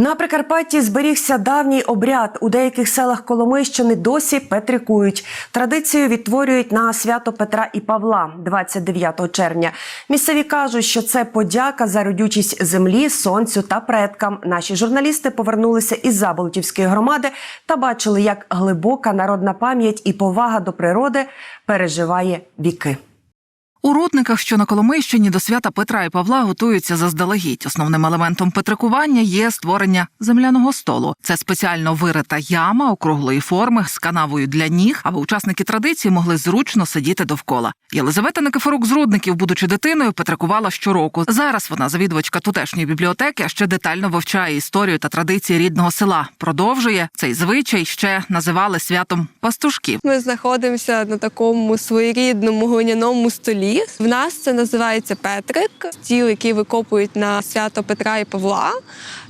На Прикарпатті зберігся давній обряд. У деяких селах Коломийщини досі петрикують. Традицію відтворюють на свято Петра і Павла 29 червня. Місцеві кажуть, що це подяка за родючість землі, сонцю та предкам. Наші журналісти повернулися із Заболотівської громади та бачили, як глибока народна пам'ять і повага до природи переживає віки. У рудниках, що на Коломийщині до свята Петра і Павла готуються заздалегідь. Основним елементом петрикування є створення земляного столу. Це спеціально вирита яма округлої форми з канавою для ніг, аби учасники традиції могли зручно сидіти довкола. Єлизавета Никифорук з рудників, будучи дитиною, петрикувала щороку. Зараз вона завідувачка тутешньої бібліотеки, а ще детально вивчає історію та традиції рідного села. Продовжує цей звичай ще називали святом пастушків. Ми знаходимося на такому своєрідному глиняному столі. В нас це називається Петрик, стіл, який викопують на свято Петра і Павла.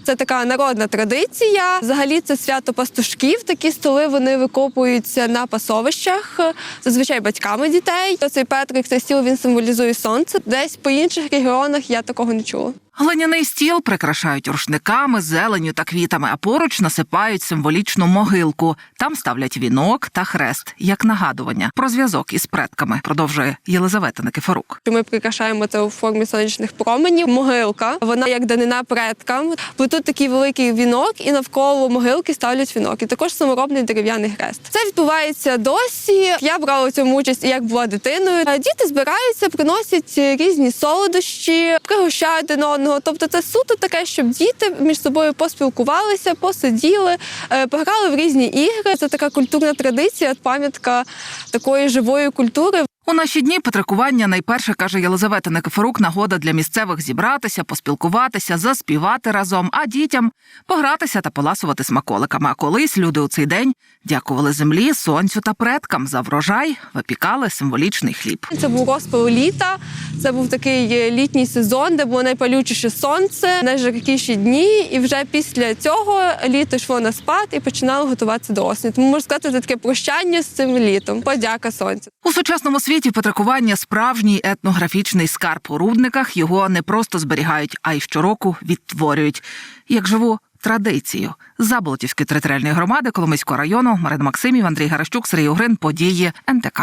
Це така народна традиція. Взагалі, це свято пастушків. Такі столи вони викопуються на пасовищах, зазвичай батьками дітей. Цей Петрик, цей стіл він символізує сонце. Десь по інших регіонах я такого не чула. Глиняний стіл прикрашають рушниками, зеленню та квітами, а поруч насипають символічну могилку. Там ставлять вінок та хрест як нагадування про зв'язок із предками. Продовжує Єлизавета Никифорук. Ми прикрашаємо це у формі сонячних променів. Могилка, вона як данина предкам. Плетуть такий великий вінок, і навколо могилки ставлять вінок. І також саморобний дерев'яний хрест. Це відбувається досі. Я брала у цьому участь, як була дитиною. Діти збираються, приносять різні солодощі, пригощають один одного. Тобто, це суто таке, щоб діти між собою поспілкувалися, посиділи, е, пограли в різні ігри. Це така культурна традиція, пам'ятка такої живої культури. У наші дні петрикування найперше каже Єлизавета Никифорук, нагода для місцевих зібратися, поспілкуватися, заспівати разом, а дітям погратися та поласувати смаколиками. А колись люди у цей день дякували землі, сонцю та предкам за врожай, випікали символічний хліб. Це був розпал літа. Це був такий е, літній сезон, де було найпалючіше сонце, найжаркіші дні. І вже після цього літо йшло на спад і починало готуватися до осені. Тому можна сказати, це таке прощання з цим літом. Подяка сонцю. У сучасному світі петрикування справжній етнографічний скарб у рудниках. Його не просто зберігають, а й щороку відтворюють як живу традицію. Заболотівської територіальної громади Коломийського району Марина Максимів, Андрій Гаращук, Сергій Угрин, події НТК.